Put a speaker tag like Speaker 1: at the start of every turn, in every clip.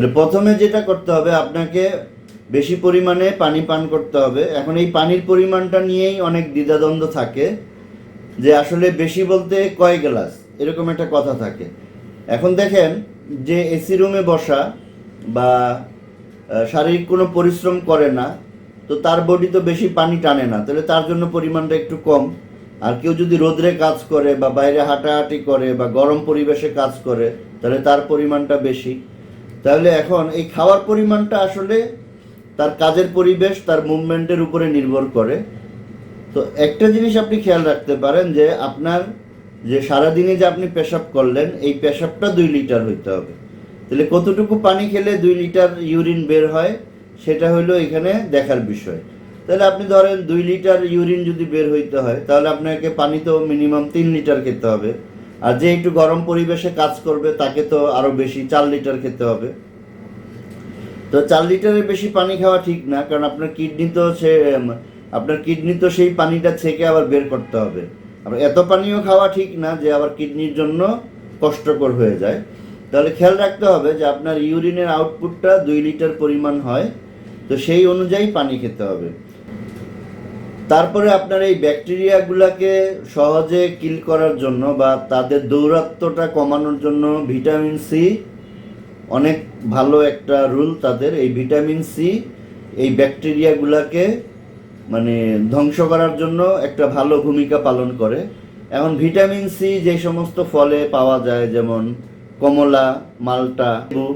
Speaker 1: তাহলে প্রথমে যেটা করতে হবে, আপনাকে বেশি পরিমাণে পানি পান করতে হবে। এখন এই পানির পরিমাণটা নিয়েই অনেক দ্বিধাদ্বন্দ্ব থাকে, যে আসলে বেশি বলতে কয় গ্লাস? এরকম একটা কথা থাকে। এখন দেখেন যে এসি রুমে বসা বা শারীরিক কোনো পরিশ্রম করে না, তো তার বডি তো বেশি পানি টানে না। তাহলে তার জন্য পরিমাণটা একটু কম। আর কেউ যদি রোদ্রে কাজ করে বা বাইরে হাঁটাহাঁটি করে বা গরম পরিবেশে কাজ করে, তাহলে তার পরিমাণটা বেশি। তাহলে এখন এই খাওয়ার পরিমাণটা আসলে তার কাজের পরিবেশ, তার মুভমেন্টের উপরে নির্ভর করে। তো একটা জিনিস আপনি খেয়াল রাখতে পারেন যে আপনার যে সারাদিনে যে আপনি পেশাব করলেন, এই পেশাবটা দুই লিটার হইতে হবে। তাহলে কতটুকু পানি খেলে দুই লিটার ইউরিন বের হয়, সেটা হলো এখানে দেখার বিষয়। তাহলে আপনি ধরেন দুই লিটার ইউরিন যদি বের হইতে হয়, তাহলে আপনাকে পানি তো মিনিমাম তিন লিটার খেতে হবে। আর যে একটু গরম পরিবেশে কাজ করবে, তাকে তো আরও বেশি চার লিটার খেতে হবে। তো চার লিটারের বেশি পানি খাওয়া ঠিক না, কারণ আপনার কিডনি তো সে আপনার কিডনি তো সেই পানিটা ছেঁকে আবার বের করতে হবে। আবার এত পানিও খাওয়া ঠিক না যে আবার কিডনির জন্য কষ্টকর হয়ে যায়। তাহলে খেয়াল রাখতে হবে যে আপনার ইউরিনের আউটপুটটা দুই লিটার পরিমাণ হয়, তো সেই অনুযায়ী পানি খেতে হবে। তারপরে আপনার এই ব্যাকটেরিয়াগুলোকে সহজে কিল করার জন্য বা তাদের দৌরাত্মটা কমানোর জন্য ভিটামিন সি অনেক ভালো একটা রুল তাদের। এই ভিটামিন সি এই ব্যাকটেরিয়াগুলোকে মানে ধ্বংস করার জন্য একটা ভালো ভূমিকা পালন করে। এখন ভিটামিন সি যে সমস্ত ফলে পাওয়া যায়, যেমন কমলা, মালটা, লেবু,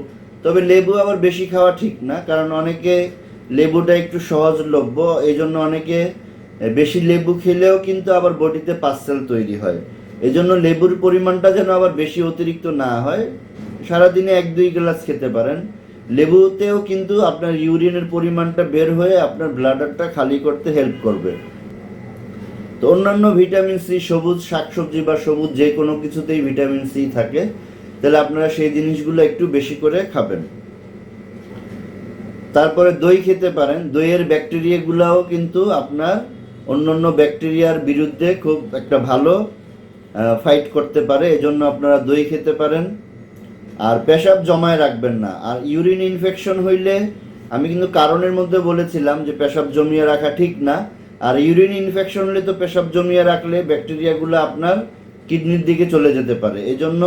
Speaker 1: তবে লেবু আবার বেশি খাওয়া ঠিক না, কারণ অনেকে লেবুটা একটু সহজলভ্য এই জন্য অনেকে বেশি লেবু খেলেও কিন্তু আবার বডিতে পার্সেল তৈরি হয়। এই জন্য লেবুর পরিমাণটা যেন আবার বেশি অতিরিক্ত না হয়। সারাদিনে এক, দুই গ্লাস খেতে পারেন। লেবুতেও কিন্তু আপনার ইউরিনের পরিমাণটা বের হয়ে আপনার ব্লাডারটা খালি করতে হেল্প করবে। তো অন্যান্য ভিটামিন সি, সবুজ শাকসবজি বা সবুজ যে কোনো কিছুতেই ভিটামিন সি থাকে, তাহলে আপনারা সেই জিনিসগুলো একটু বেশি করে খাবেন। তারপরে দই খেতে পারেন। দইয়ের ব্যাকটেরিয়াগুলোও কিন্তু আপনার অন্যান্য ব্যাকটেরিয়ার বিরুদ্ধে খুব একটা ভালো ফাইট করতে পারে, এজন্য আপনারা দই খেতে পারেন। আর পেশাব জমায় রাখবেন না। আর ইউরিন ইনফেকশন হইলে, আমি কিন্তু কারণের মধ্যে বলেছিলাম যে পেশাব জমিয়ে রাখা ঠিক না। আর ইউরিন ইনফেকশন হলে তো পেশাব জমিয়ে রাখলে ব্যাকটেরিয়াগুলো আপনার কিডনির দিকে চলে যেতে পারে। এজন্য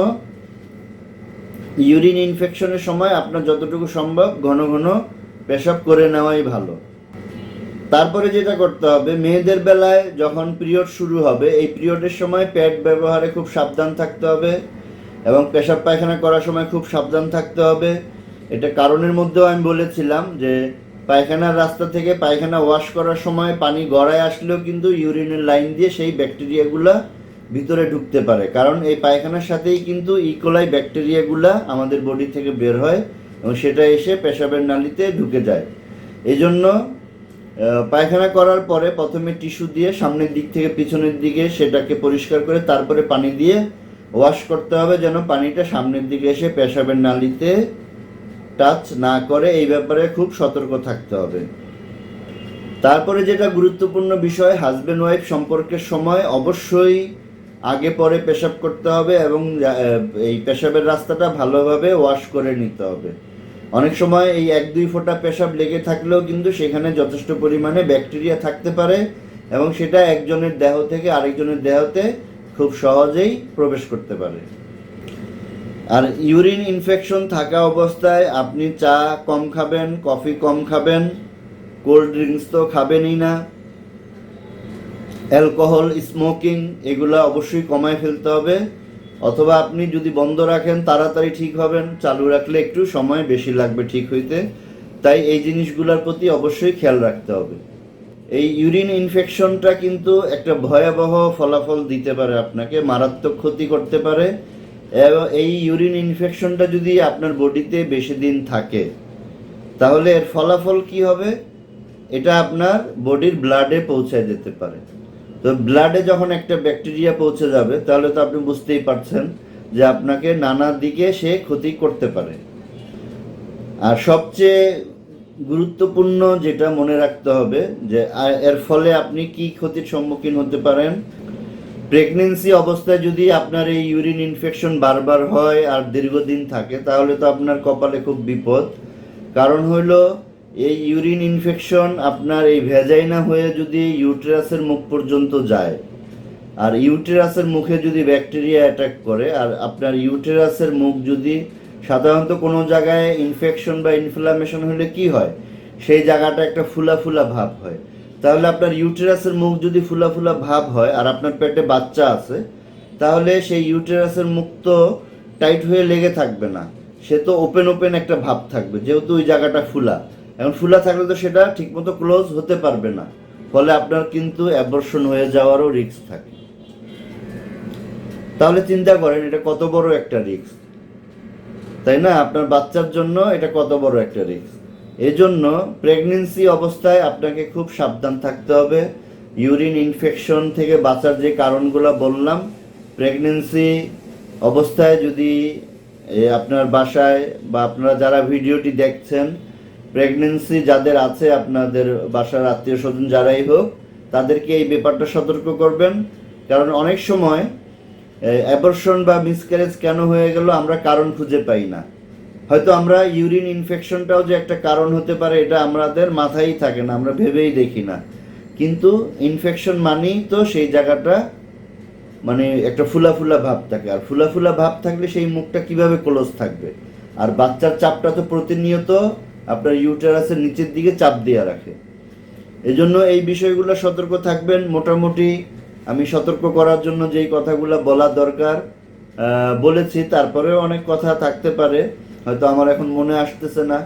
Speaker 1: ইউরিন ইনফেকশনের সময় আপনার যতটুকু সম্ভব ঘন ঘন পেশাব করে নেওয়াই ভালো। তারপরে যেটা করতে হবে, মেয়েদের বেলায় যখন পিরিয়ড শুরু হবে, এই পিরিয়ডের সময় প্যাড ব্যবহারে খুব সাবধান থাকতে হবে এবং পেশাব পায়খানা করার সময় খুব সাবধান থাকতে হবে। এটা কারণের মধ্যেও আমি বলেছিলাম যে, পায়খানার রাস্তা থেকে পায়খানা ওয়াশ করার সময় পানি গড়ায় আসলেও কিন্তু ইউরিনের লাইন দিয়ে সেই ব্যাকটেরিয়াগুলা ভিতরে ঢুকতে পারে। কারণ এই পায়খানার সাথেই কিন্তু ইকোলাই ব্যাকটেরিয়াগুলা আমাদের বডি থেকে বের হয় এবং সেটা এসে পেশাবের নালিতে ঢুকে যায়। এই জন্য পায়খানা করার পরে প্রথমে টিস্যু দিয়ে সামনের দিক থেকে পিছনের দিকে সেটাকে পরিষ্কার করে তারপরে পানি দিয়ে ওয়াশ করতে হবে যেন পানিটা সামনের দিকে এসে পেশাবের নালিতে টাচ না করে এই ব্যাপারে খুব সতর্ক থাকতে হবে। তারপরে যেটা গুরুত্বপূর্ণ বিষয় হাজব্যান্ড ওয়াইফ সম্পর্কের সময় অবশ্যই আগে পরে পেশাব করতে হবে এবং এই পেশাবের রাস্তাটা ভালোভাবে ওয়াশ করে নিতে হবে। অনেক সময় এই এক দুই ফোঁটা পেশাব লেগে থাকলেও কিন্তু সেখানে যথেষ্ট পরিমাণে ব্যাকটেরিয়া থাকতে পারে এবং সেটা একজনের দেহ থেকে আরেকজনের দেহতে খুব সহজেই প্রবেশ করতে পারে। আর ইউরিন ইনফেকশন থাকা অবস্থায় আপনি চা কম খাবেন, কফি কম খাবেন, কোল্ড ড্রিঙ্কস তো খাবেনই না, অ্যালকোহল, স্মোকিং এগুলো অবশ্যই কমায় ফেলতে হবে। অথবা আপনি যদি বন্ধ রাখেন, তাড়াতাড়ি ঠিক হবেন। চালু রাখলে একটু সময় বেশি লাগবে ঠিক হইতে। তাই এই জিনিসগুলোর প্রতি অবশ্যই খেয়াল রাখতে হবে। এই ইউরিন ইনফেকশনটা কিন্তু একটা ভয়াবহ ফলাফল দিতে পারে আপনাকে, মারাত্মক ক্ষতি করতে পারে। এই ইউরিন ইনফেকশনটা যদি আপনার বডিতে বেশি দিন থাকে, তাহলে এর ফলাফল কি হবে? এটা আপনার বডির ব্লাডে পৌঁছায় যেতে পারে। তো ব্লাডে যখন একটা ব্যাকটেরিয়া পৌঁছে যাবে, তাহলে তো আপনি বুঝতেই পারছেন যে আপনাকে নানা দিকে সে ক্ষতি করতে পারে। আর সবচেয়ে গুরুত্বপূর্ণ যেটা মনে রাখতে হবে যে এর ফলে আপনি কি ক্ষতির সম্মুখীন হতে পারেন? প্রেগনেন্সি অবস্থায় যদি আপনার এই ইউরিন ইনফেকশন বারবার হয় আর দীর্ঘদিন থাকে, তাহলে তো আপনার কপালে খুব বিপদ। কারণ হলো এই ইউরিন ইনফেকশন আপনার এই ভেজাইনা হয়ে যদি ইউটেরাসের মুখ পর্যন্ত যায়, আর ইউটেরাসের মুখে যদি ব্যাকটেরিয়া অ্যাটাক করে, আর আপনার ইউটেরাসের মুখ যদি সাধারণত কোনো জায়গায় ইনফেকশন বা ইনফ্লামেশন হলে কি হয়? সেই জায়গাটা একটা ফুলা ফুলা ভাব হয়। তাহলে আপনার ইউটেরাসের মুখ যদি ফুলা ফুলা ভাব হয়, আর আপনার পেটে বাচ্চা আছে, তাহলে সেই ইউটেরাসের মুখ তো টাইট হয়ে লেগে থাকবে না। সে তো ওপেন ওপেন একটা ভাব থাকবে, যেহেতু ওই জায়গাটা ফুলা। এখন ফুলা থাকলে তো সেটা ঠিকমতো ক্লোজ হতে পারবে না। ফলে আপনার কিন্তু অ্যাবর্শন হয়ে যাওয়ারও রিস্ক থাকে। তাহলে চিন্তা করেন, এটা কত বড় একটা রিস্ক তাই না? আপনার বাচ্চার জন্য এটা কত বড় একটা রিস্ক এজন্য প্রেগনেন্সি অবস্থায় আপনাকে খুব সাবধান থাকতে হবে। ইউরিন ইনফেকশন থেকে বাঁচার যে কারণগুলো বললাম প্রেগনেন্সি অবস্থায় যদি আপনার বাসায় বা আপনারা যারা ভিডিওটি দেখছেন প্রেগনেন্সি যাদের আছে, আপনাদের বাসার আত্মীয় স্বজন যারাই হোক, তাদেরকে এই ব্যাপারটা সতর্ক করবেন। কারণ অনেক সময় অ্যাবর্শন বা মিসক্যারেজ কেন হয়ে গেল আমরা কারণ খুঁজে পাই না। হয়তো আমরা ইউরিন ইনফেকশনটাও যে একটা কারণ হতে পারে, এটা আমাদের মাথায় থাকে না, আমরা ভেবেই দেখি না। কিন্তু ইনফেকশন মানেই তো সেই জায়গাটা মানে একটা ফুলা ফুলা ভাব থাকে। আর ফুলা ফুলা ভাব থাকলে সেই মুখটা কীভাবে ক্লোজ থাকবে? আর বাচ্চার চাপটা তো প্রতিনিয়ত আপনার ইউটেরাসের নিচের দিকে চাপ দিয়ে রাখে। এজন্য এই বিষয়গুলো সতর্ক থাকবেন। মোটামুটি আমি সতর্ক করার জন্য যেই কথাগুলো বলা দরকার বলেছি, তারপরেও অনেক কথা থাকতে পারে। হয়তো আমার এখন মনে আসতেছে না।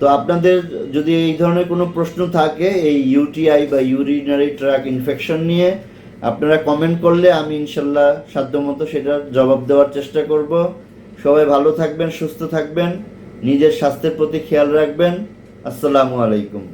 Speaker 1: তো আপনাদের যদি এই ধরনের কোনো প্রশ্ন থাকে, এই ইউটিআই বা ইউরিনারি ট্র্যাক ইনফেকশন নিয়ে, আপনারা কমেন্ট করলে আমি ইনশাল্লাহ সাধ্যমতো সেটার জবাব দেওয়ার চেষ্টা করব। সবাই ভালো থাকবেন, সুস্থ থাকবেন। নিজের স্বাস্থ্যের প্রতি খেয়াল রাখবেন। আসসালামু আলাইকুম।